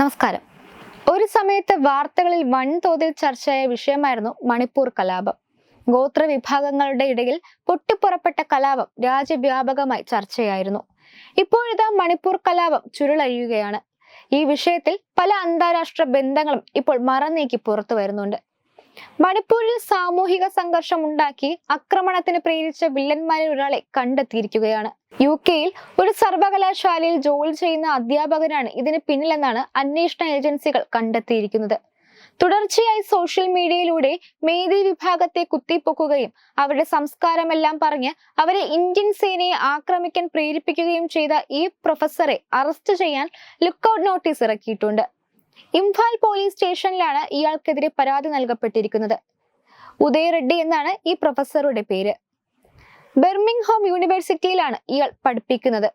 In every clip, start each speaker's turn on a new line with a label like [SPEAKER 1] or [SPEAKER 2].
[SPEAKER 1] നമസ്കാരം. ഒരു സമയത്ത് വാർത്തകളിൽ വൻതോതിൽ ചർച്ചയായ വിഷയമായിരുന്നു മണിപ്പൂർ കലാപം. ഗോത്ര വിഭാഗങ്ങളുടെ ഇടയിൽ പൊട്ടിപ്പുറപ്പെട്ട കലാപം രാജ്യവ്യാപകമായി ചർച്ചയായിരുന്നു. ഇപ്പോഴിതാ മണിപ്പൂർ കലാപം ചുരുളഴിയുകയാണ്. ഈ വിഷയത്തിൽ പല അന്താരാഷ്ട്ര ബന്ധങ്ങളും ഇപ്പോൾ മറനീക്കി പുറത്തു വരുന്നുണ്ട്. മണിപ്പൂരിൽ സാമൂഹിക സംഘർഷം ഉണ്ടാക്കി ആക്രമണത്തിന് പ്രേരിച്ച വില്ലന്മാരിൽ ഒരാളെ കണ്ടെത്തിയിരിക്കുകയാണ്. യു കെയിൽ ഒരു സർവകലാശാലയിൽ ജോലി ചെയ്യുന്ന അധ്യാപകനാണ് ഇതിന് പിന്നിലെന്നാണ് അന്വേഷണ ഏജൻസികൾ കണ്ടെത്തിയിരിക്കുന്നത്. തുടർച്ചയായി സോഷ്യൽ മീഡിയയിലൂടെ മേധി വിഭാഗത്തെ കുത്തിപ്പൊക്കുകയും അവരുടെ സംസ്കാരമെല്ലാം പറഞ്ഞ് അവരെ ഇന്ത്യൻ സേനയെ ആക്രമിക്കാൻ പ്രേരിപ്പിക്കുകയും ചെയ്ത ഈ പ്രൊഫസറെ അറസ്റ്റ് ചെയ്യാൻ ലുക്കൌട്ട് നോട്ടീസ് ഇറക്കിയിട്ടുണ്ട്. ഇംഫാൽ പോലീസ് സ്റ്റേഷനിലാണ് ഇയാൾക്കെതിരെ പരാതി നൽകപ്പെട്ടിരിക്കുന്നത്. ഉദയ റെഡ്ഡി എന്നാണ് ഈ പ്രൊഫസറുടെ പേര്. ബെർമിംഗ്ഹാം യൂണിവേഴ്സിറ്റിയിലാണ് ഇയാൾ പഠിപ്പിക്കുന്നത്.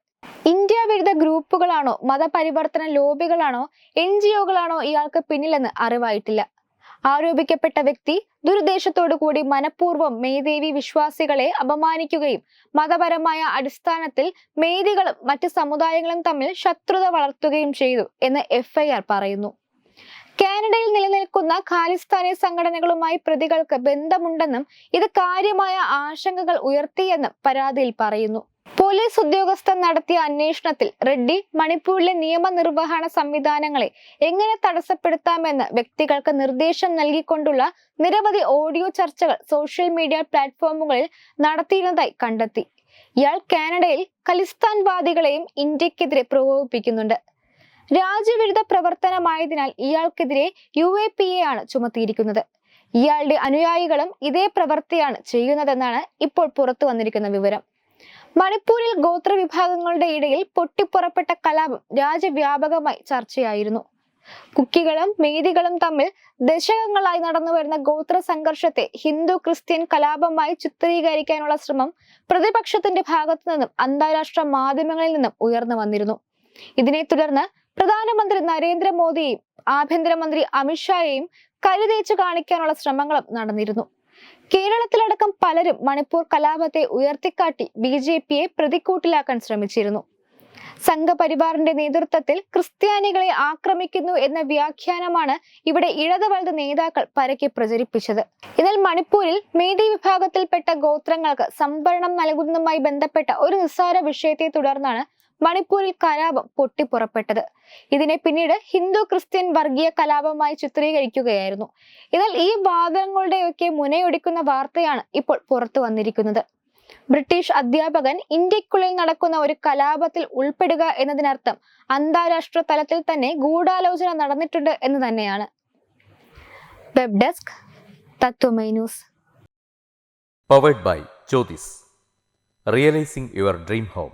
[SPEAKER 1] ഇന്ത്യ വിരുദ്ധ ഗ്രൂപ്പുകളാണോ മതപരിവർത്തന ലോബികളാണോ എൻ ജി ഒകളാണോ ഇയാൾക്ക് പിന്നിലെന്ന് അറിവായിട്ടില്ല. ആരോപിക്കപ്പെട്ട വ്യക്തി ദുരുദ്ദേശത്തോടു കൂടി മനഃപൂർവം മേദേവി വിശ്വാസികളെ അപമാനിക്കുകയും മതപരമായ അടിസ്ഥാനത്തിൽ മേദികളും മറ്റ് സമുദായങ്ങളും തമ്മിൽ ശത്രുത വളർത്തുകയും ചെയ്തു എന്ന് എഫ്ഐആർ പറയുന്നു. കാനഡയിൽ നിലനിൽക്കുന്ന ഖാലിസ്ഥാനി സംഘടനകളുമായി പ്രതികൾക്ക് ബന്ധമുണ്ടെന്നും ഇത് കാര്യമായ ആശങ്കകൾ ഉയർത്തിയെന്നും പരാതിയിൽ പറയുന്നു. പോലീസ് ഉദ്യോഗസ്ഥൻ നടത്തിയ അന്വേഷണത്തിൽ റെഡ്ഡി മണിപ്പൂരിലെ നിയമനിർവഹണ സംവിധാനങ്ങളെ എങ്ങനെ തടസ്സപ്പെടുത്താമെന്ന് വ്യക്തികൾക്ക് നിർദ്ദേശം നൽകിക്കൊണ്ടുള്ള നിരവധി ഓഡിയോ ചർച്ചകൾ സോഷ്യൽ മീഡിയ പ്ലാറ്റ്ഫോമുകളിൽ നടത്തിയിരുന്നതായി കണ്ടെത്തി. ഇയാൾ കാനഡയിൽ ഖലിസ്ഥാൻവാദികളെയും ഇന്ത്യക്കെതിരെ പ്രകോപിപ്പിക്കുന്നുണ്ട്. രാജ്യവിരുദ്ധ പ്രവർത്തനമായതിനാൽ ഇയാൾക്കെതിരെ യു എ പി എ ആണ് ചുമത്തിയിരിക്കുന്നത്. ഇയാളുടെ അനുയായികളും ഇതേ പ്രവൃത്തിയാണ് ചെയ്യുന്നതെന്നാണ് ഇപ്പോൾ പുറത്തു വന്നിരിക്കുന്ന വിവരം. മണിപ്പൂരിൽ ഗോത്ര വിഭാഗങ്ങളുടെ ഇടയിൽ പൊട്ടിപ്പുറപ്പെട്ട കലാപം രാജ്യവ്യാപകമായി ചർച്ചയായിരുന്നു. കുക്കികളും മേദികളും തമ്മിൽ ദശകങ്ങളായി നടന്നുവരുന്ന ഗോത്ര സംഘർഷത്തെ ഹിന്ദു ക്രിസ്ത്യൻ കലാപമായി ചിത്രീകരിക്കാനുള്ള ശ്രമം പ്രതിപക്ഷത്തിന്റെ ഭാഗത്തു നിന്നും അന്താരാഷ്ട്ര മാധ്യമങ്ങളിൽ നിന്നും ഉയർന്നു വന്നിരുന്നു. ഇതിനെ തുടർന്ന് പ്രധാനമന്ത്രി നരേന്ദ്രമോദിയെയും ആഭ്യന്തരമന്ത്രി അമിത്ഷായെയും കരുതേച്ച് കാണിക്കാനുള്ള ശ്രമങ്ങളും നടന്നിരുന്നു. കേരളത്തിലടക്കം പലരും മണിപ്പൂർ കലാപത്തെ ഉയർത്തിക്കാട്ടി ബി ജെ പിയെ പ്രതിക്കൂട്ടിലാക്കാൻ ശ്രമിച്ചിരുന്നു. സംഘപരിവാറിന്റെ നേതൃത്വത്തിൽ ക്രിസ്ത്യാനികളെ ആക്രമിക്കുന്നു എന്ന വ്യാഖ്യാനമാണ് ഇവിടെ ഇടതുവലത് നേതാക്കൾ പരക്കെ പ്രചരിപ്പിച്ചത്. എന്നാൽ മണിപ്പൂരിൽ മേധി വിഭാഗത്തിൽപ്പെട്ട ഗോത്രങ്ങൾക്ക് സംവരണം നൽകുന്നതുമായി ബന്ധപ്പെട്ട ഒരു നിസ്സാര വിഷയത്തെ തുടർന്നാണ് മണിപ്പൂരിൽ കലാപം പൊട്ടിപ്പുറപ്പെട്ടത്. ഇതിനെ പിന്നീട് ഹിന്ദു ക്രിസ്ത്യൻ വർഗീയ കലാപമായി ചിത്രീകരിക്കുകയായിരുന്നു. എന്നാൽ ഈ വാദങ്ങളുടെയൊക്കെ മുനയൊടിക്കുന്ന വാർത്തയാണ് ഇപ്പോൾ പുറത്തു വന്നിരിക്കുന്നത്. ബ്രിട്ടീഷ് അധ്യാപകൻ ഇന്ത്യക്കുള്ളിൽ നടക്കുന്ന ഒരു കലാപത്തിൽ ഉൾപ്പെടുക എന്നതിനർത്ഥം അന്താരാഷ്ട്ര തലത്തിൽ തന്നെ ഗൂഢാലോചന നടന്നിട്ടുണ്ട് എന്ന് തന്നെയാണ്. Web desk Tatwamayi news.
[SPEAKER 2] Powered by Jyothis realising your dream home